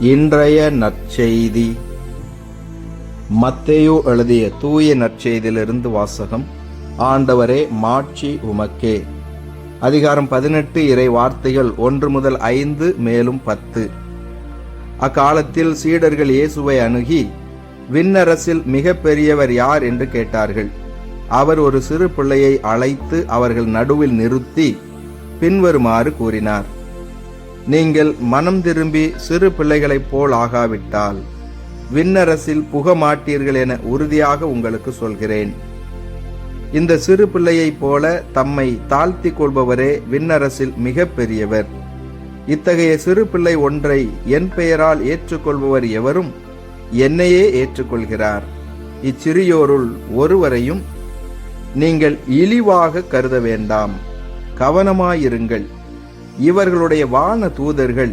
இன்றைய நற்செய்தி. மத்தேயோ எழுதிய தூய நற்செய்தியிலிருந்து வாசகம் ஆண்டவரே மாட்சி உமக்கே. அதிகாரம் பதினெட்டு இறை வார்த்தைகள் ஒன்று முதல் ஐந்து மேலும் பத்து. அக்காலத்தில் சீடர்கள் இயேசுவை அணுகி விண்ணரசில் மிக பெரியவர் யார் என்று கேட்டார்கள். அவர் ஒரு சிறு பிள்ளையை அழைத்து அவர்கள் நடுவில் நிறுத்தி பின்வருமாறு கூறினார். நீங்கள் மனம் திரும்பி சிறு பிள்ளைகளைப் போல் ஆகாவிட்டால் விண்ணரசில் புக மாட்டீர்கள் என உறுதியாக உங்களுக்கு சொல்கிறேன். இந்த சிறு பிள்ளையைப் போல தம்மை தாழ்த்தி கொள்பவரே விண்ணரசில் மிக பெரியவர். இத்தகைய சிறு பிள்ளை ஒன்றை என் பெயரால் ஏற்றுக்கொள்பவர் எவரும் என்னையே ஏற்றுக்கொள்கிறார். இச்சிறியோருள் ஒருவரையும் நீங்கள் இழிவாக கருத வேண்டாம். கவனமாயிருங்கள். இவர்களுடைய வான தூதர்கள்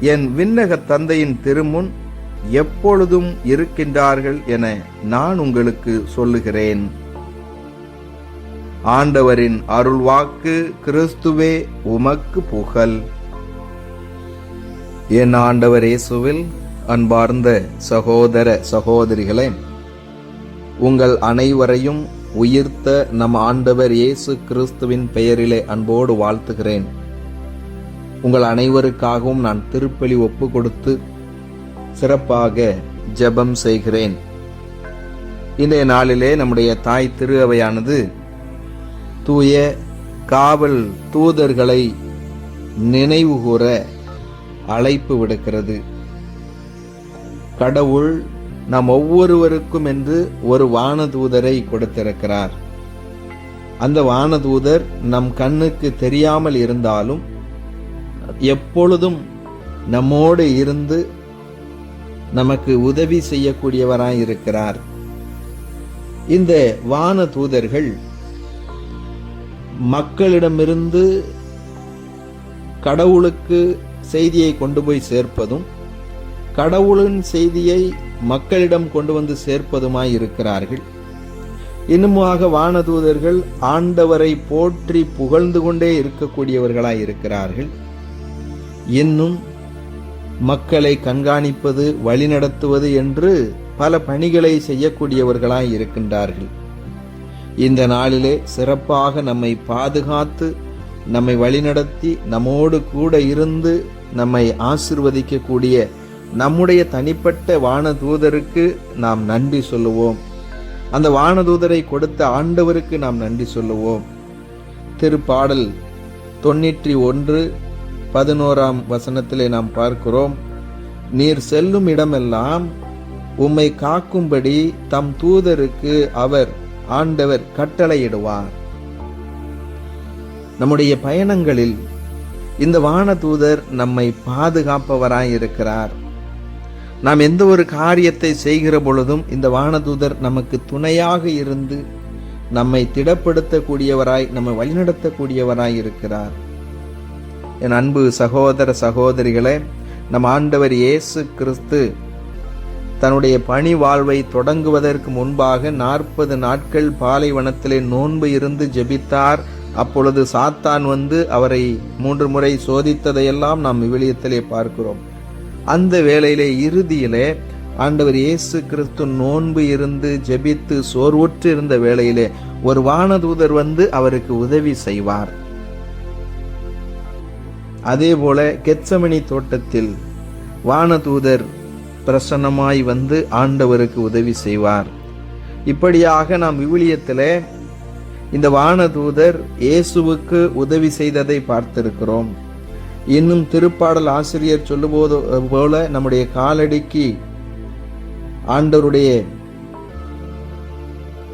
என் விண்ணக தந்தையின் திருமுன் எப்பொழுதும் இருக்கின்றார்கள் என நான் உங்களுக்கு சொல்லுகிறேன். ஆண்டவரின் அருள்வாக்கு கிறிஸ்துவே உமக்கு புகழ். என் ஆண்டவர் இயேசுவில் அன்பார்ந்த சகோதர சகோதரிகளே உங்கள் அனைவரையும் உயிர்த்த நம் ஆண்டவர் இயேசு கிறிஸ்துவின் பெயரிலே அன்போடு வாழ்த்துகிறேன். உங்கள் அனைவருக்காகவும் நான் திருப்பலி ஒப்பு கொடுத்து சிறப்பாக ஜெபம் செய்கிறேன். இன்றைய நாளிலே நம்முடைய தாய் திரு அவையானது தூய காவல் தூதர்களை நினைவுகூர அழைப்பு விடுக்கிறது. கடவுள் நம் ஒவ்வொருவருக்கும் என்று ஒரு வானதூதரை கொடுத்திருக்கிறார். அந்த வானதூதர் நம் கண்ணுக்கு தெரியாமல் இருந்தாலும் எப்பொழுதும் நம்மோடு இருந்து நமக்கு உதவி செய்யக்கூடியவராய் இருக்கிறார் இந்த வான தூதர்கள் மக்களிடமிருந்து கடவுளுக்கு செய்தியை கொண்டு போய் சேர்ப்பதும் கடவுளின் செய்தியை மக்களிடம் கொண்டு வந்து சேர்ப்பதுமாய் இருக்கிறார்கள் இன்னுமாக வானதூதர்கள் ஆண்டவரை போற்றி புகழ்ந்து கொண்டே இருக்கக்கூடியவர்களாய் இருக்கிறார்கள் இன்னும் மக்களை கண்காணிப்பது வழிநடத்துவது என்று பல பணிகளை செய்யக்கூடியவர்களாய் இருக்கின்றார்கள். இந்த நாளிலே சிறப்பாக நம்மை பாதுகாத்து நம்மை வழிநடத்தி நம்மோடு கூட இருந்து நம்மை ஆசிர்வதிக்கக்கூடிய நம்முடைய தனிப்பட்ட வானதூதருக்கு நாம் நன்றி சொல்லுவோம். அந்த வானதூதரை கொடுத்த ஆண்டவருக்கு நாம் நன்றி சொல்லுவோம். திருப்பாடல் தொண்ணூற்றி ஒன்று பதினோராம் வசனத்திலே நாம் பார்க்கிறோம் நீர் செல்லும் இடமெல்லாம் உம்மை காக்கும்படி தம் தூதருக்கு அவர் ஆண்டவர் கட்டளையிடுவார். நம்முடைய பயணங்களில் இந்த வானதூதர் நம்மை பாதுகாப்பவராய் இருக்கிறார் நாம் எந்த ஒரு காரியத்தை செய்கிற பொழுதும் இந்த வானதூதர் நமக்கு துணையாக இருந்து நம்மை திடப்படுத்தக்கூடியவராய் நம்மை வழிநடத்தக்கூடியவராய் இருக்கிறார் என் அன்பு சகோதர சகோதரிகளே நம் ஆண்டவர் இயேசு கிறிஸ்து தன்னுடைய பணி வாழ்வை தொடங்குவதற்கு முன்பாக நாற்பது நாட்கள் பாலைவனத்திலே நோன்பு இருந்து ஜெபித்தார். அப்பொழுது சாத்தான் வந்து அவரை மூன்று முறை சோதித்ததையெல்லாம் நாம் விவிலியத்திலே பார்க்கிறோம். அந்த வேளையிலே இறுதியிலே ஆண்டவர் இயேசு கிறிஸ்து நோன்பு இருந்து ஜெபித்து சோர்வுற்று இருந்த வேளையிலே ஒரு வானதூதர் வந்து அவருக்கு உதவி செய்வார். அதேபோல கெச்சமணி தோட்டத்தில் வானதூதர் பிரசன்னமாய் வந்து ஆண்டவருக்கு உதவி செய்வார். இப்படியாக நாம் விவிலியத்தில் இந்த வானதூதர் இயேசுவுக்கு உதவி செய்ததை பார்த்திருக்கிறோம். இன்னும் திருப்பாடல் ஆசிரியர் சொல்லும்போது போல நம்முடைய காலடிக்கு ஆண்டவருடைய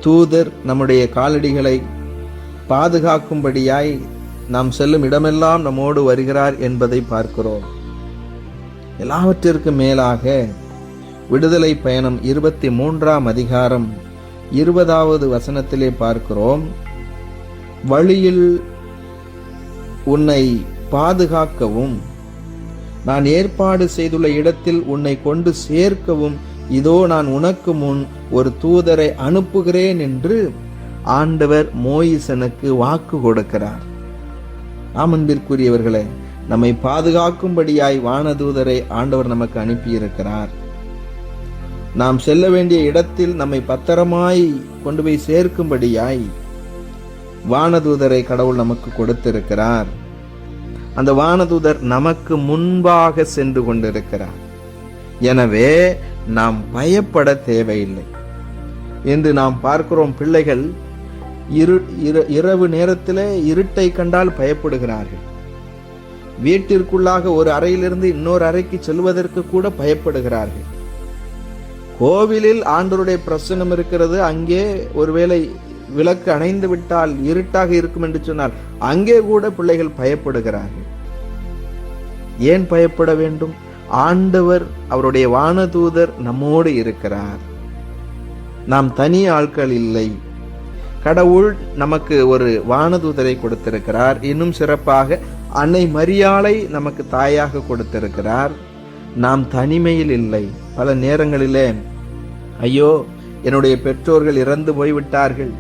தூதர் நம்முடைய காலடிகளை பாதுகாக்கும்படியாய் நாம் செல்லும் இடமெல்லாம் நம்மோடு வருகிறார் என்பதை பார்க்கிறோம். எல்லாவற்றிற்கு மேலாக விடுதலை பயணம் இருபத்தி மூன்றாம் அதிகாரம் இருபதாவது வசனத்திலே பார்க்கிறோம். வழியில் உன்னை பாதுகாக்கவும் நான் ஏற்பாடு செய்துள்ள இடத்தில் உன்னை கொண்டு சேர்க்கவும் இதோ நான் உனக்கு முன் ஒரு தூதரை அனுப்புகிறேன் என்று ஆண்டவர் மோயிசனுக்கு வாக்கு கொடுக்கிறார். ஆமன்பிற்குரியவர்களே நம்மை பாதுகாக்கும்படியாய் வானதூதரை ஆண்டவர் நமக்கு அனுப்பியிருக்கிறார். நாம் செல்ல வேண்டிய இடத்தில் நம்மை பத்திரமாய் கொண்டு போய் சேர்க்கும்படியாய் வானதூதரை கடவுள் நமக்கு கொடுத்திருக்கிறார். அந்த வானதூதர் நமக்கு முன்பாக சென்று கொண்டிருக்கிறார். எனவே நாம் பயப்பட தேவையில்லை. என்று நாம் பார்க்கிறோம் பிள்ளைகள் இரு இரவு நேரத்தில் இருட்டை கண்டால் பயப்படுகிறார்கள். வீட்டிற்குள்ளாக ஒரு அறையிலிருந்து இன்னொரு அறைக்கு செல்வதற்கு கூட பயப்படுகிறார்கள். கோவிலில் ஆண்டவருடைய பிரசனம் இருக்கிறது. அங்கே ஒருவேளை விளக்கு அணைந்து விட்டால் இருட்டாக இருக்கும் என்று சொன்னால் அங்கே கூட பிள்ளைகள் பயப்படுகிறார்கள். ஏன் பயப்பட வேண்டும்? ஆண்டவர் அவருடைய வானதூதர் நம்மோடு இருக்கிறார். நாம் தனி ஆட்கள் இல்லை. கடவுள் நமக்கு ஒரு வானதூதரை கொடுத்திருக்கிறார். இன்னும் சிறப்பாக அன்னை மரியாளை நமக்கு தாயாக கொடுத்திருக்கிறார். நாம் தனிமையில் இல்லை. பல நேரங்களிலே ஐயோ என்னுடைய பெற்றோர்கள் இறந்து போய்விட்டார்கள்.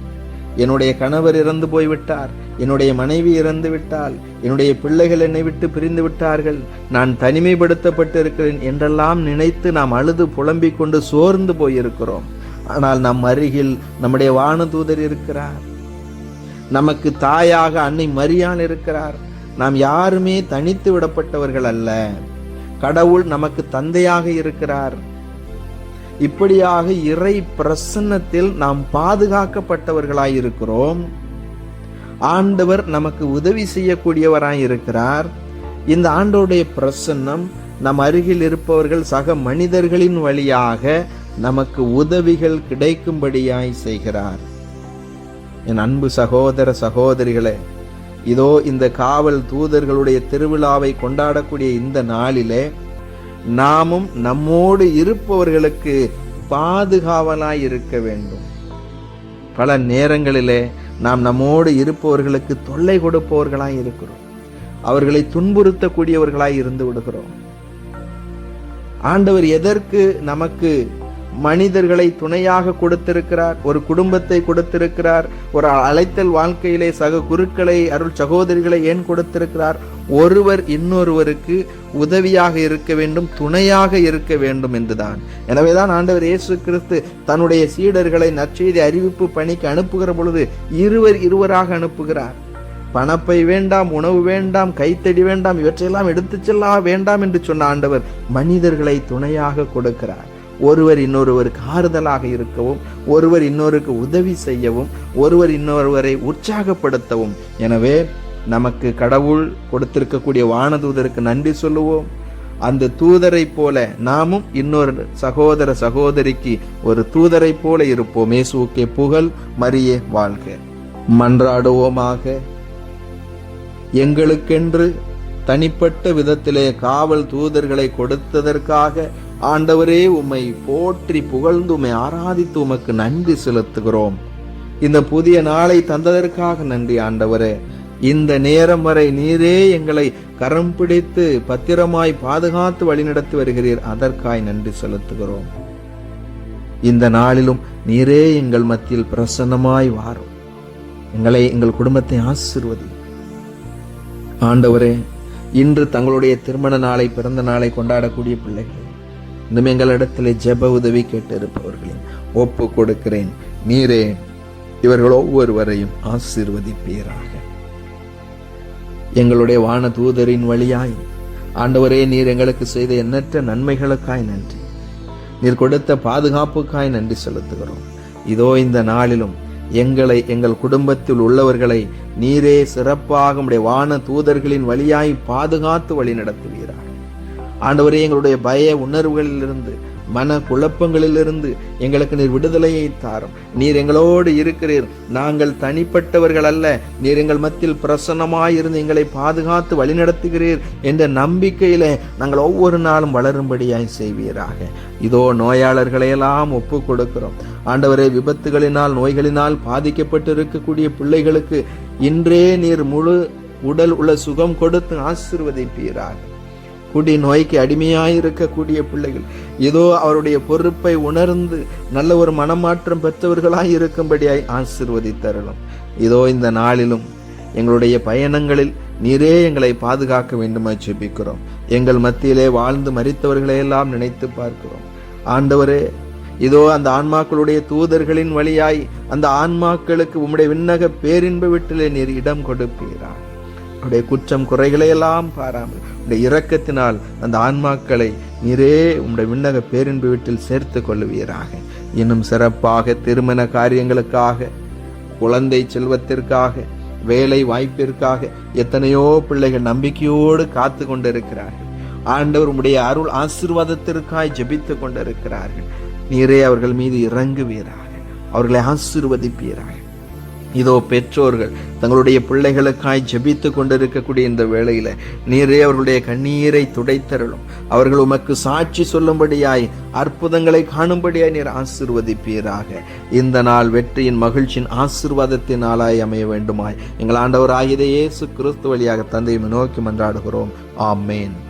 என்னுடைய கணவர் இறந்து போய்விட்டார். என்னுடைய மனைவி இறந்து விட்டால் என்னுடைய பிள்ளைகள் என்னை விட்டு பிரிந்து விட்டார்கள். நான் தனிமைப்படுத்தப்பட்டு இருக்கிறேன் என்றெல்லாம் நினைத்து நாம் அழுது புலம்பிக் கொண்டு சோர்ந்து போயிருக்கிறோம். ஆனால் நம் அருகில் நம்முடைய வானதூதர் இருக்கிறார். நமக்கு தாயாக அன்னை மரியாள் இருக்கிறார். நாம் யாருமே தனித்து விடப்பட்டவர்கள் அல்ல. கடவுள் நமக்கு தந்தையாக இருக்கிறார். இப்படியாக இறை பிரசன்னத்தில் நாம் பாதுகாக்கப்பட்டவர்களாய் இருக்கிறோம். ஆண்டவர் நமக்கு உதவி செய்யக்கூடியவராய் இருக்கிறார். இந்த ஆண்டோடைய பிரசன்னம் நம் அருகில் இருப்பவர்கள் சக மனிதர்களின் வழியாக நமக்கு உதவிகள் கிடைக்கும்படியாய் செய்கிறார். என் அன்பு சகோதர சகோதரிகளே இதோ இந்த காவல் தூதர்களுடைய திருவிழாவை கொண்டாடக்கூடிய இந்த நாளிலே நாமும் நம்மோடு இருப்பவர்களுக்கு பாதுகாவலாய் இருக்க வேண்டும். பல நேரங்களிலே நாம் நம்மோடு இருப்பவர்களுக்கு தொல்லை கொடுப்பவர்களாய் இருக்கிறோம். அவர்களை துன்புறுத்தக்கூடியவர்களாய் இருந்து விடுகிறோம். ஆண்டவர் எதற்கு நமக்கு மனிதர்களை துணையாக கொடுத்திருக்கிறார் ஒரு குடும்பத்தை கொடுத்திருக்கிறார் ஒரு அழைத்தல் வாழ்க்கையிலே சக குருக்களை அருள் சகோதரிகளை ஏன் கொடுத்திருக்கிறார்? ஒருவர் இன்னொருவருக்கு உதவியாக இருக்க வேண்டும் துணையாக இருக்க வேண்டும் என்றுதான். எனவேதான் ஆண்டவர் இயேசு கிறிஸ்து தன்னுடைய சீடர்களை நற்செய்தி அறிவிப்பு பணிக்கு அனுப்புகிற பொழுது இருவர் இருவராக அனுப்புகிறார். பணப்பை வேண்டாம் உணவு வேண்டாம் கைத்தடி வேண்டாம் இவற்றையெல்லாம் எடுத்துச் செல்ல வேண்டாம் என்று சொன்ன ஆண்டவர் மனிதர்களை துணையாக கொடுக்கிறார். ஒருவர் இன்னொருவருக்கு ஆறுதலாக இருக்கவும் ஒருவர் இன்னொருக்கு உதவி செய்யவும் ஒருவர் இன்னொருவரை உற்சாகப்படுத்தவும். எனவே நமக்கு கடவுள் கொடுத்திருக்கக்கூடிய வானதூதருக்கு நன்றி சொல்லுவோம். அந்த தூதரை போல நாமும் இன்னொரு சகோதர சகோதரிக்கு ஒரு தூதரை போல இருப்போம். இயேசுவுக்கே புகழ் மரியே வாழ்க. மன்றாடுவோமாக. எங்களுக்கென்று தனிப்பட்ட விதத்திலே காவல் தூதர்களை கொடுத்ததற்காக ஆண்டவரே உம்மை போற்றி புகழ்ந்து உம்மை ஆராதித்து உமக்கு நன்றி செலுத்துகிறோம். இந்த புதிய நாளை தந்ததற்காக நன்றி ஆண்டவரே. இந்த நேரம் வரை நீரே எங்களை கரம் பிடித்து பத்திரமாய் பாதுகாத்து வழிநடத்தி வருகிறீர். அதற்காய் நன்றி செலுத்துகிறோம். இந்த நாளிலும் நீரே எங்கள் மத்தியில் பிரசன்னமாய் வாரும். எங்களை எங்கள் குடும்பத்தை ஆசிர்வதி ஆண்டவரே இன்று தங்களுடைய திருமண நாளை பிறந்த நாளை கொண்டாடக்கூடிய பிள்ளைகள் இன்னும் எங்களிடத்தில் ஜெப உதவி கேட்டு ஒப்பு கொடுக்கிறேன். நீரே இவர்கள் ஒவ்வொருவரையும் ஆசீர்வதிப்பீராக. எங்களுடைய வான தூதரின் வழியாய் ஆண்டவரே நீர் எங்களுக்கு செய்த எண்ணற்ற நன்மைகளுக்காய் நன்றி. நீர் கொடுத்த பாதுகாப்புக்காய் நன்றி செலுத்துகிறோம். இதோ இந்த நாளிலும் எங்களை எங்கள் குடும்பத்தில் உள்ளவர்களை நீரே சிறப்பாக உடைய வான தூதர்களின் வழியாய் பாதுகாத்து வழி நடத்துவீராக ஆண்டவரே எங்களுடைய பய உணர்வுகளிலிருந்து மன குழப்பங்களிலிருந்து எங்களுக்கு நீர் விடுதலையை தாரும். நீர் எங்களோடு இருக்கிறீர். நாங்கள் தனிப்பட்டவர்கள் அல்ல. நீர் எங்கள் மத்தியில் பிரசன்னமாயிருந்து எங்களை பாதுகாத்து வழிநடத்துகிறீர் என்ற நம்பிக்கையில நாங்கள் ஒவ்வொரு நாளும் வளரும்படியாய் செய்வீராக. இதோ நோயாளர்களையெல்லாம் ஒப்பு கொடுக்கிறோம். ஆண்டவரே விபத்துகளினால் நோய்களினால் பாதிக்கப்பட்டு இருக்கக்கூடிய பிள்ளைகளுக்கு இன்றே நீர் முழு உடல் உள்ள சுகம் கொடுத்து ஆசிர்வதிப்பீராக. குடி நோய்க்கு அடிமையாயிருக்கக்கூடிய பிள்ளைகள். ஏதோ அவருடைய பொறுப்பை உணர்ந்து நல்ல ஒரு மனமாற்றம் பெற்றவர்களாய் இருக்கும்படியாய் ஆசிர்வதித்தரலாம். இதோ இந்த நாளிலும் எங்களுடைய பயணங்களில் நீரே எங்களை பாதுகாக்க வேண்டுமாய் ஜெபிக்கிறோம். எங்கள் மத்தியிலே வாழ்ந்து மறித்தவர்களையெல்லாம் நினைத்து பார்க்கிறோம். ஆண்டவரே இதோ அந்த ஆன்மாக்களுடைய தூதர்களின் வழியாய் அந்த ஆன்மாக்களுக்கு உம்முடைய விண்ணக பேரின்ப வீட்டிலே நீர் இடம் கொடுப்பீரான் உடைய குற்றம் குறைகளை எல்லாம் பாராமல் உடைய இரக்கத்தினால் அந்த ஆன்மாக்களை நீரே உடைய விண்ணக பேரின்பு வீட்டில் சேர்த்து கொள்ளுவீராக. இன்னும் சிறப்பாக திருமண காரியங்களுக்காக குழந்தை செல்வத்திற்காக வேலை வாய்ப்பிற்காக எத்தனையோ பிள்ளைகள் நம்பிக்கையோடு காத்து கொண்டிருக்கிறார்கள். ஆண்டவர் உடைய அருள் ஆசீர்வாதத்திற்காய் ஜெபித்து கொண்டிருக்கிறார்கள். நீரே அவர்கள் மீது இறங்குவீராக. அவர்களை ஆசீர்வதிப்பீராக. இதோ பெற்றோர்கள் தங்களுடைய பிள்ளைகளுக்காய் ஜெபித்து கொண்டிருக்கக்கூடிய இந்த வேளையில நீரே அவர்களுடைய கண்ணீரை துடைத்தருளும். அவர்கள் உமக்கு சாட்சி சொல்லும்படியாய் அற்புதங்களை காணும்படியாய் நீர் ஆசிர்வதிப்பீராக. இந்த நாள் வெற்றியின் மகிழ்ச்சியின் ஆசிர்வாதத்தின் நாளாய் அமைய வேண்டுமாய். எங்கள் ஆண்டவர் ஆகிய இயேசு கிறிஸ்து வழியாக தந்தையை நோக்கி மன்றாடுகிறோம். ஆமேன்.